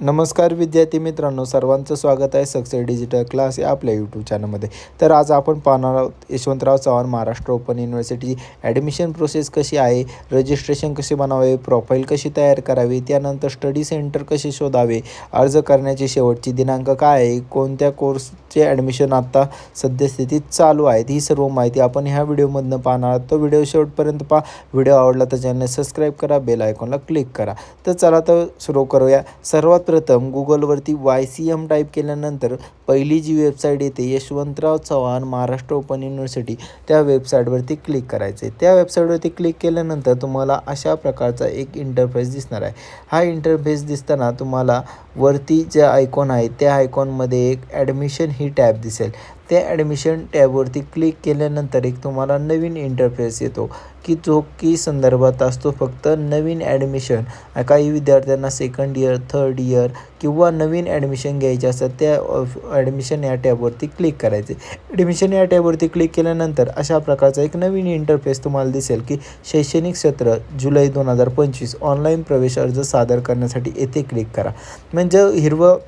नमस्कार विद्यार्थी मित्रांनो सर्वांचं स्वागत आहे सक्सेस डिजिटल क्लास या आपल्या यूट्यूब चॅनलमध्ये तर आज आपण पाहणार आहोत Yashwantrao Chavan Maharashtra open university admission process कशी आहे रजिस्ट्रेशन कसे बनावे प्रोफाईल कशी तयार करावी त्यानंतर स्टडी सेंटर कसे शोधावे अर्ज करण्याची शेवटची दिनांक काय आहे कोणत्या कोर्सचे ॲडमिशन आत्ता सद्यस्थितीत चालू आहेत ही सर्व माहिती आपण ह्या व्हिडिओमधनं पाहणार आहोत. तो व्हिडिओ शेवटपर्यंत पहा. व्हिडिओ आवडला तर चॅनल सबस्क्राईब करा बेल आयकॉनला क्लिक करा. तर चला तर सुरू करूया. सर्वात प्रथम गुगलवरती वाय सी एम टाईप केल्यानंतर पहिली जी वेबसाईट येते यशवंतराव चव्हाण महाराष्ट्र ओपन युनिव्हर्सिटी. त्या वेबसाईटवरती क्लिक करायचं. आहे त्या वेबसाईटवरती क्लिक केल्यानंतर तुम्हाला अशा प्रकारचा एक इंटरफेस दिसणार आहे. हा इंटरफेस दिसताना तुम्हाला वरती जे आयकॉन आहे त्या आयकॉनमध्ये एक ॲडमिशन ही टॅब दिसेल. त्या ॲडमिशन टॅबवरती क्लिक केल्यानंतर एक तुम्हाला नवीन इंटरफेस येतो. की जो की संदर्भात असतो फक्त नवीन ॲडमिशन काही विद्यार्थ्यांना सेकंड इयर थर्ड इयर किंवा नवीन ॲडमिशन घ्यायचे असतात त्या ॲडमिशन या टॅबवरती क्लिक करायचे. ॲडमिशन या टॅबवरती क्लिक केल्यानंतर अशा प्रकारचा एक नवीन इंटरफेस तुम्हाला दिसेल की शैक्षणिक सत्र जुलै दोन हजार पंचवीस ऑनलाईन प्रवेश अर्ज सादर करण्यासाठी येथे क्लिक करा. म्हणजे हिरवं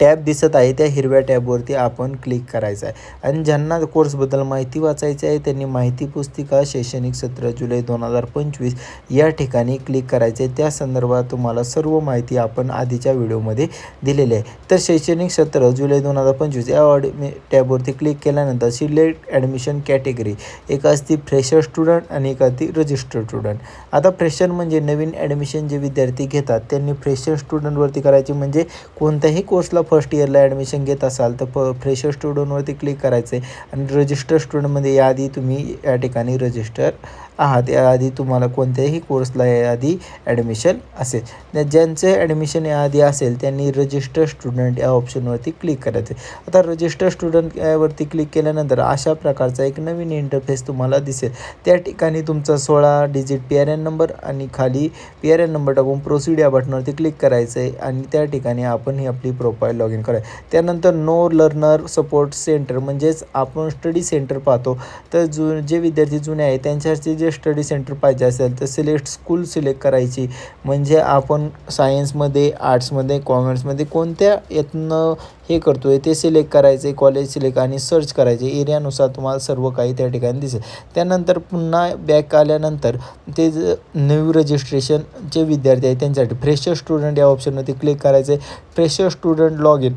टॅब दिसत आहे त्या हिरव्या टॅबवरती आपण क्लिक करायचं आहे. आणि ज्यांना कोर्सबद्दल माहिती वाचायची आहे त्यांनी माहिती पुस्तिका शैक्षणिक सत्र जुलै दोन हजार पंचवीस या ठिकाणी क्लिक करायचे आहे. त्या संदर्भात तुम्हाला सर्व माहिती आपण आधीच्या व्हिडिओमध्ये दिलेली आहे. तर शैक्षणिक सत्र जुलै दोन हजार पंचवीस या ऑडमि टॅबवरती क्लिक केल्यानंतर सिलेक्ट ॲडमिशन कॅटेगरी एक असती फ्रेशर स्टुडंट आणि एक असती रजिस्टर्ड स्टुडंट आता फ्रेशर म्हणजे नवीन ॲडमिशन जे विद्यार्थी घेतात त्यांनी फ्रेशर स्टुडंटवरती करायचे म्हणजे कोणत्याही कोर्सला फर्स्ट इयरला ॲडमिशन घेत असाल तर फ फ्रेशर स्टुडंटवरती क्लिक करायचं आहे आणि रजिस्टर स्टुडंटमध्ये याआधी तुम्ही या ठिकाणी रजिस्टर आहात. याआधी तुम्हाला कोणत्याही कोर्सला याआधी ॲडमिशन असेल. ज्यांचे ॲडमिशन याआधी असेल त्यांनी रजिस्टर स्टुडंट या ऑप्शनवरती क्लिक करायचे आता रजिस्टर स्टुडंट यावरती क्लिक केल्यानंतर अशा प्रकारचा एक नवीन इंटरफेस तुम्हाला दिसेल. त्या ठिकाणी तुमचा सोळा digit P R N number आणि खाली पी आर एन नंबर टाकून प्रोसिड या बटनवरती क्लिक करायचं आहे आणि त्या ठिकाणी आपण ही आपली प्रोफाईल लॉग इन करायचं त्यानंतर नो लर्नर सपोर्ट सेंटर म्हणजेच आपण स्टडी सेंटर पाहतो. तर जु जे विद्यार्थी जुने आहे त्यांच्याचे जे स्टडी सेंटर पाहिजे असेल तर सिलेक्ट स्कूल सिलेक्ट करायची. म्हणजे आपण सायन्समध्ये आर्ट्समध्ये कॉमर्समध्ये कोणत्या येतनं हे करतो आहे ते सिलेक्ट करायचे कॉलेज सिलेक्ट आणि सर्च करायचे. एरियानुसार तुम्हाला सर्व काही त्या ठिकाणी दिसेल. त्यानंतर पुन्हा बॅक आल्यानंतर ते ज न्यू रजिस्ट्रेशनचे विद्यार्थी आहेत त्यांच्यासाठी. फ्रेशर स्टुडंट या ऑप्शनवरती क्लिक करायचे फ्रेशर स्टुडंट लॉग इन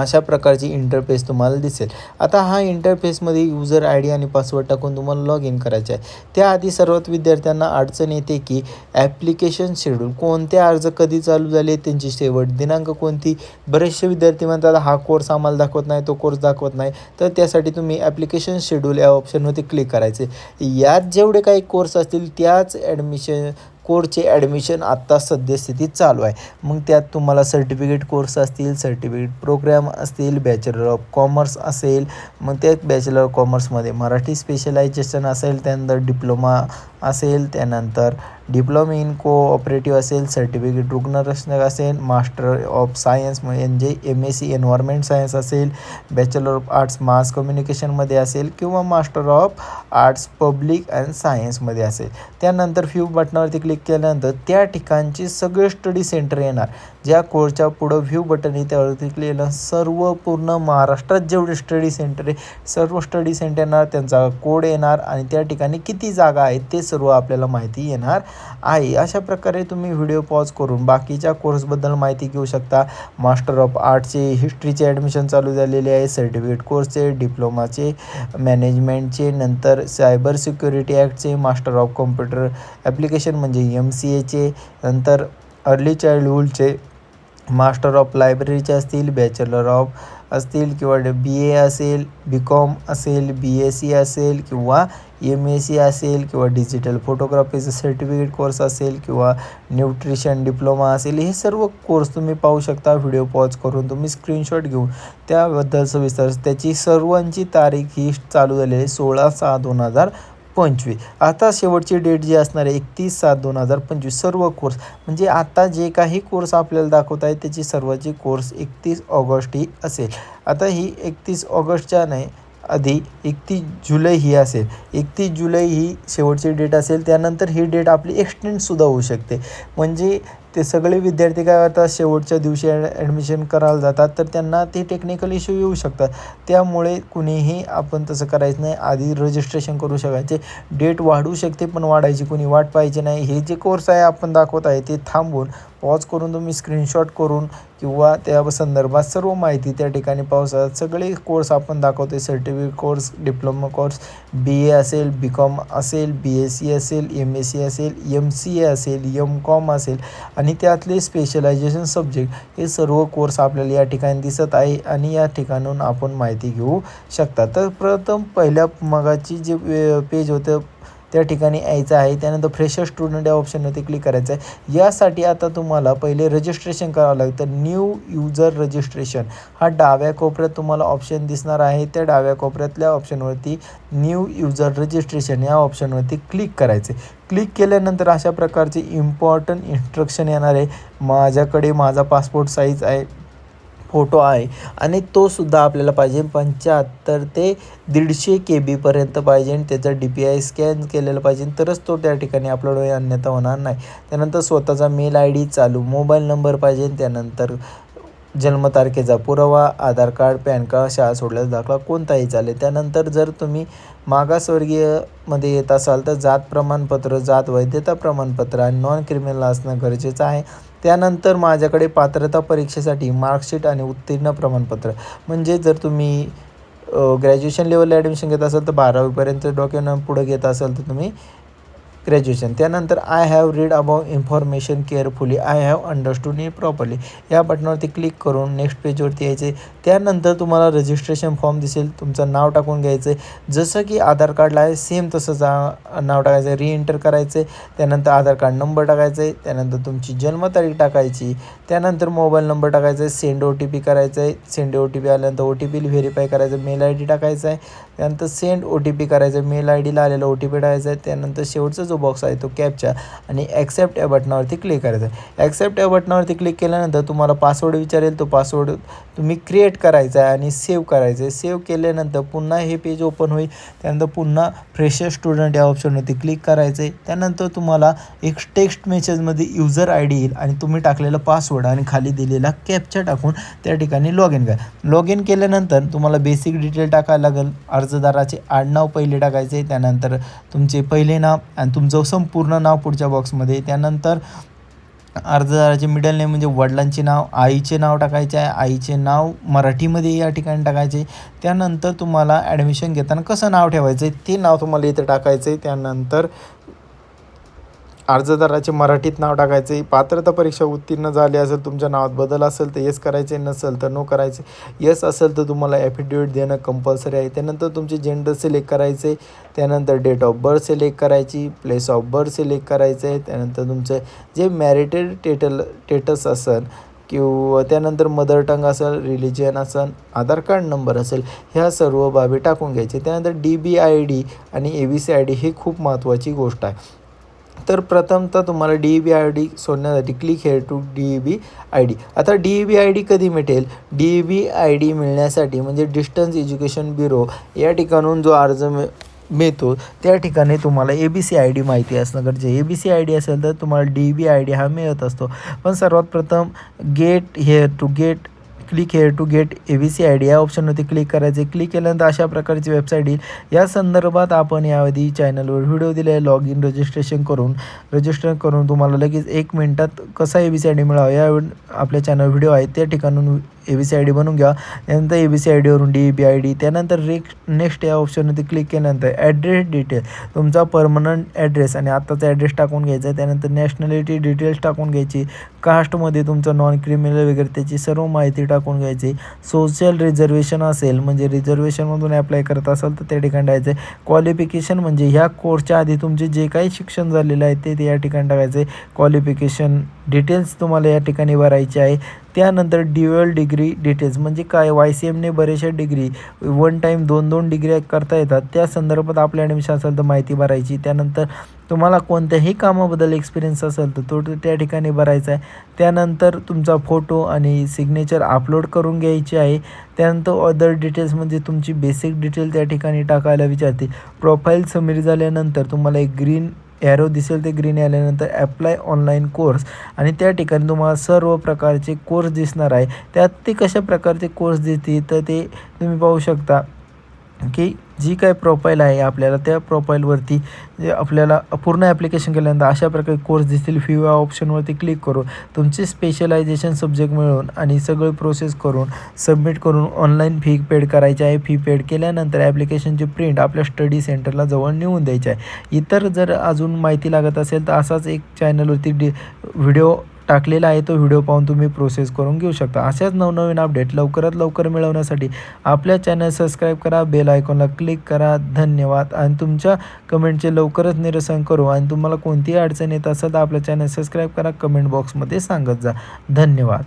अशा प्रकारची इंटरफेस तुम्हाला दिसेल. आता हा इंटरफेसमध्ये युजर आय डी आणि पासवर्ड टाकून तुम्हाला लॉग इन करायचे आहे. त्याआधी सर्वात विद्यार्थ्यांना अडचण येते की ॲप्लिकेशन शेड्यूल कोणते अर्ज कधी चालू झाले त्यांची शेवट दिनांक कोणती? बरेचसे विद्यार्थी म्हणतात हा कोर्स आम्हाला दाखवत नाही तो कोर्स दाखवत नाही. तर त्यासाठी तुम्ही ॲप्लिकेशन शेड्यूल या ऑप्शनवरती क्लिक करायचे. यात जेवढे काही कोर्स असतील त्याच ॲडमिशन कोर्सचे ॲडमिशन आत्ता सद्यस्थितीत चालू आहे. मग त्यात तुम्हाला सर्टिफिकेट कोर्स असतील सर्टिफिकेट प्रोग्राम असतील बॅचलर ऑफ कॉमर्स असेल मग त्यात बॅचलर ऑफ कॉमर्समध्ये मराठी स्पेशलायझेशन असेल त्यानंतर डिप्लोमा असेल त्यानंतर डिप्लोमा इन कोऑपरेटिव्ह असेल सर्टिफिकेट रुग्णरक्षक असेल मास्टर ऑफ सायन्स म्हणजे M S C environment science असेल बॅचलर ऑफ आर्ट्स मास कम्युनिकेशनमध्ये असेल किंवा master of arts public and सायन्समध्ये असेल. त्यानंतर फ्यू बटनावरती क्लिक केल्यानंतर त्या ठिकाणची सगळे स्टडी सेंटर येणार. ज्या कोर्सच्या पुढं व्ह्यू बटन आहे त्यावरती क्लिक केलं सर्व पूर्ण महाराष्ट्रात जेवढे स्टडी सेंटर आहे सर्व स्टडी सेंटर येणार त्यांचा कोड येणार आणि त्या ठिकाणी किती जागा आहेत ते सर्व आपल्याला माहिती येणार आहे. अशा प्रकारे तुम्ही व्हिडिओ पॉज करून बाकीच्या कोर्सबद्दल माहिती घेऊ शकता. मास्टर ऑफ आर्टचे हिस्ट्रीचे ॲडमिशन चालू झालेले आहे. सर्टिफिकेट कोर्सचे डिप्लोमाचे मॅनेजमेंटचे नंतर सायबर सिक्युरिटी ॲक्टचे मास्टर ऑफ कॉम्प्युटर ॲप्लिकेशन म्हणजे एम सी एचे नंतर अर्ली चाइल्डहूडचे मास्टर ऑफ लायब्ररीचे असतील बॅचलर ऑफ असतील किंवा बी ए असेल बी कॉम असेल बी एस सी असेल किंवा एम एस सी असेल किंवा डिजिटल फोटोग्राफीचं सर्टिफिकेट कोर्स असेल किंवा न्यूट्रिशन डिप्लोमा असेल हे सर्व कोर्स तुम्ही पाहू शकता. व्हिडिओ पॉज करून तुम्ही स्क्रीनशॉट घेऊन त्याबद्दल सविस्तर त्याची सर्वांची तारीख ही चालू झालेली आहे सोळा सहा दोन हजार पंचवीस. आता शेवटची डेट जी असणार आहे एकतीस सात दोन हजार पंचवीस. सर्व कोर्स म्हणजे आता जे काही कोर्स आपल्याला दाखवत आहे त्याची सर्वाची कोर्स एकतीस ऑगस्ट ही असेल. आता ही एकतीस ऑगस्टच्या नाही आधी एकतीस जुलै ही असेल. एकतीस जुलै ही शेवटची डेट असेल. त्यानंतर ही डेट आपली एक्सटेंडसुद्धा होऊ शकते. म्हणजे ते सगळे विद्यार्थी काय करतात शेवटच्या दिवशी ॲ ॲडमिशन करायला जातात तर त्यांना ते टेक्निकल इश्यू येऊ शकतात. त्यामुळे कुणीही आपण तसं करायचं नाही. आधी रजिस्ट्रेशन करू शकायचे. डेट वाढू शकते पण वाढायची कुणी वाट पाहिजे नाही. हे जे कोर्स आहे आपण दाखवत आहे ते थांबून पॉज करून तुम्ही स्क्रीनशॉट करून किंवा त्या संदर्भात सर्व माहिती त्या ठिकाणी पावसाळ्यात सगळे कोर्स आपण दाखवतो आहे certificate course diploma course B A असेल बी कॉम असेल बी एस सी असेल एम एस सी असेल एम सी ए असेल एम कॉम असेल आणि त्यातले स्पेशलायझेशन सब्जेक्ट हे सर्व कोर्स आपल्याला या ठिकाणी दिसत आहे आणि या ठिकाणून आपण माहिती घेऊ शकता. तर प्रथम पहिल्या मगाची जे पेज होतं त्या ठिकाणी यायचं आहे. त्यानंतर फ्रेशर स्टुडंट या ऑप्शनवरती क्लिक करायचं आहे. यासाठी आता तुम्हाला पहिले रजिस्ट्रेशन करावं लागतं न्यू युजर रजिस्ट्रेशन हा डाव्या कोपऱ्यात तुम्हाला ऑप्शन दिसणार आहे. त्या डाव्या कोपऱ्यातल्या ऑप्शनवरती न्यू युजर रजिस्ट्रेशन या ऑप्शनवरती क्लिक करायचे क्लिक केल्यानंतर अशा प्रकारचे इम्पॉर्टंट इन्स्ट्रक्शन येणार आहे. माझ्याकडे माझा पासपोर्ट साईज आहे. फोटो आहे. आणि तोसुद्धा आपल्याला पाहिजे पंच्याहत्तर ते दीडशे के बीपर्यंत पाहिजे आणि त्याचा डी पी आय स्कॅन केलेलं पाहिजे. तरच तो त्या ठिकाणी अपलोड होईल अन्यथा होणार नाही. त्यानंतर स्वतःचा मेल आय डी चालू मोबाईल नंबर पाहिजे त्यानंतर जन्मतारखेचा पुरावा आधार कार्ड पॅन कार्ड शाळा सोडल्याचा दाखला कोणताही चालेल. त्यानंतर जर तुम्ही मागासवर्गीयमध्ये येत असाल तर जात प्रमाणपत्र जात वैधता प्रमाणपत्र आणि नॉन क्रिमिनल असणं गरजेचं आहे. त्यानंतर माझ्याकडे पात्रता परीक्षेसाठी मार्कशीट आणि उत्तीर्ण प्रमाणपत्र. म्हणजे जर तुम्ही ग्रॅज्युएशन लेवलला ॲडमिशन घेत असाल तर बारावीपर्यंत डॉक्युमेंट पुढं घेत असाल तर तुम्ही ग्रॅज्युएशन त्यानंतर I have read about information carefully I have understood it properly या बटनावरती क्लिक करून नेक्स्ट पेजवरती यायचे. त्यानंतर तुम्हाला रजिस्ट्रेशन फॉर्म दिसेल. तुमचं नाव टाकून घ्यायचं. आहे जसं की आधार कार्डला आहे सेम तसंच नाव टाकायचं. आहे रीएंटर करायचं. आहे त्यानंतर आधार कार्ड नंबर टाकायचा. आहे त्यानंतर तुमची जन्मतारीख टाकायची. त्यानंतर मोबाईल नंबर टाकायचा. आहे सेंड ओ टी पी करायचं आहे सेंड ओ टी पी आल्यानंतर ओ टी पी व्हेरीफाय करायचं. मेल आय डी टाकायचा आहे. त्यानंतर सेंड ओ टी पी करायचं. मेल आय डीला आलेला ओ टी पी टाकायचा आहे. त्यानंतर शेवटचा जो बॉक्स आहे तो कॅपचा आणि ॲक्सेप्ट या बटनावरती क्लिक करायचं. आहे ॲक्सेप्ट या बटनावरती क्लिक केल्यानंतर तुम्हाला पासवर्ड विचारेल तो पासवर्ड तुम्ही क्रिएट करायचा आहे आणि सेव्ह करायचं आहे. सेव्ह केल्यानंतर पुन्हा हे पेज ओपन होईल त्यानंतर पुन्हा फ्रेशर स्टुडंट या ऑप्शनवरती क्लिक करायचं आहे त्यानंतर तुम्हाला एक टेक्स्ट मेसेजमध्ये युजर आय डी येईल आणि तुम्ही टाकलेला पासवर्ड आणि खाली दिलेला कॅपचा टाकून त्या ठिकाणी लॉग इन करा. लॉग इन केल्यानंतर तुम्हाला बेसिक डिटेल टाकायला लागेल. अर्जदाराचे आडनाव पहिले टाकायचे त्यानंतर तुमचे पहिले नाव आणि तुमचं संपूर्ण नाव पुढच्या बॉक्समध्ये त्यानंतर अर्जदाराचे मिडल नेम म्हणजे वडिलांचे नाव आईचे नाव टाकायचे आहे. आईचे नाव मराठीमध्ये या ठिकाणी टाकायचे. त्यानंतर तुम्हाला ॲडमिशन घेताना कसं नाव ठेवायचं आहे ते नाव तुम्हाला इथं टाकायचं आहे त्यानंतर अर्जदाराचे मराठीत नाव टाकायचे पात्रता परीक्षा उत्तीर्ण झाली असेल तुमच्या नावात बदल असेल तर येस करायचे नसेल तर नो करायचे. येस असेल तर तुम्हाला ॲफिडेविट देणं कंपल्सरी आहे. त्यानंतर तुमचे जेंडर सिलेक्ट करायचे त्यानंतर डेट ऑफ बर्थ सिलेक्ट करायची प्लेस ऑफ बर्थ सिलेक्ट करायचं आहे त्यानंतर तुमचं जे मॅरिटेड टेटल टेटस असेल किंवा त्यानंतर मदर टंग असेल रिलिजन असेल आधार कार्ड नंबर असेल ह्या सर्व बाबी टाकून घ्यायचे. त्यानंतर डी बी आय डी आणि A B C I D ही खूप महत्त्वाची गोष्ट आहे. तर प्रथमतः तुम्हाला डी बी आय डी सोडण्यासाठी click here to D B I D आता डी बी आय डी कधी मिळेल? डी बी आय डी मिळण्यासाठी म्हणजे डिस्टन्स एज्युकेशन ब्युरो या ठिकाणून जो अर्ज मिळ मिळतो त्या ठिकाणी तुम्हाला A B C I D माहिती असणं गरजे A B C I D असेल तर तुम्हाला डी बी आय डी हा मिळत असतो. पण सर्वात प्रथम get here to get click here to get A B C I D या ऑप्शनवरती क्लिक करायचे क्लिक केल्यानंतर अशा प्रकारची वेबसाईट येईल. या संदर्भात आपण याआधी चॅनलवर व्हिडिओ दिले आहे लॉग इन रजिस्ट्रेशन करून रजिस्टर करून तुम्हाला लगेच एक मिनटात कसा A B C I D मिळावा या आपल्या चॅनल व्हिडिओ आहे त्या ठिकाणून A B C I D बनवून घ्या. त्यानंतर ए बी सी आय डीवरून डी बी आय डी त्यानंतर रेक नेक्स्ट या ऑप्शनवरती क्लिक केल्यानंतर ॲड्रेस डिटेल तुमचा परमनंट ॲड्रेस आणि आत्ताचा ॲड्रेस टाकून घ्यायचा आहे. त्यानंतर नॅशनॅलिटी डिटेल्स टाकून घ्यायची. कास्टमध्ये तुमचं नॉन क्रिमिनल वगैरे त्याची सर्व माहिती टाकून घ्यायची. सोशल रिझर्वेशन असेल म्हणजे रिझर्वेशनमधून ॲप्लाय करत असाल तर त्या ठिकाणी टाकायचं आहे. क्वालिफिकेशन म्हणजे ह्या कोर्सच्या आधी तुमचे जे काही शिक्षण झालेलं आहे ते या ठिकाणी टाकायचं आहे. क्वालिफिकेशन डिटेल्स तुम्हाला या ठिकाणी भरायचे आहे. त्यानंतर ड्युअल डिग्री डिटेल्स म्हणजे काय? वाय सी एमने बरेचशा डिग्री वन टाईम दोन दोन डिग्री करता येतात. त्या संदर्भात आपल्या ॲडमिशन असेल तर माहिती भरायची. त्यानंतर तुम्हाला कोणत्याही कामाबद्दल एक्सपिरियन्स असेल तर तो त्या ठिकाणी भरायचा आहे. त्यानंतर तुमचा फोटो आणि सिग्नेचर अपलोड करून घ्यायची आहे. त्यानंतर अदर डिटेल्स म्हणजे तुमची बेसिक डिटेल त्या ठिकाणी टाकायला विचारते. प्रोफाईल समरी झाल्यानंतर तुम्हाला एक ग्रीन ॲरो दिसेल ते ग्रीन आल्यानंतर ॲप्लाय ऑनलाईन कोर्स आणि त्या ठिकाणी तुम्हाला सर्व प्रकारचे कोर्स दिसणार आहे. त्यात ते कशा प्रकारचे कोर्स दिसतील तर ते तुम्ही पाहू शकता. की जी काय प्रोफाईल आहे आपल्याला त्या प्रोफाईलवरती जे आपल्याला पूर्ण ॲप्लिकेशन केल्यानंतर अशा प्रकारे कोर्स दिसतील फी या ऑप्शनवरती क्लिक करून तुमचे स्पेशलायझेशन सब्जेक्ट मिळवून आणि सगळं प्रोसेस करून सबमिट करून ऑनलाईन फी पेड करायची आहे. फी पेड केल्यानंतर ॲप्लिकेशनची प्रिंट आपल्या स्टडी सेंटरला जवळ नेऊन द्यायची आहे. इतर जर अजून माहिती लागत असेल तर असाच एक चॅनलवरती डि व्हिडिओ टाकलेला आहे तो व्हिडिओ पाहून तुम्ही प्रोसेस करून घेऊ शकता. अशाच नवनवीन अपडेट लवकरात लवकर मिळवण्यासाठी आपल्या चॅनल सबस्क्राईब करा बेल आयकॉनला क्लिक करा. धन्यवाद. आणि तुमच्या कमेंटचे लवकरच निरसन करू. आणि तुम्हाला कोणतीही अडचण येत असेल तर आपल्या चॅनल सबस्क्राईब करा. कमेंट बॉक्समध्ये सांगत जा. धन्यवाद.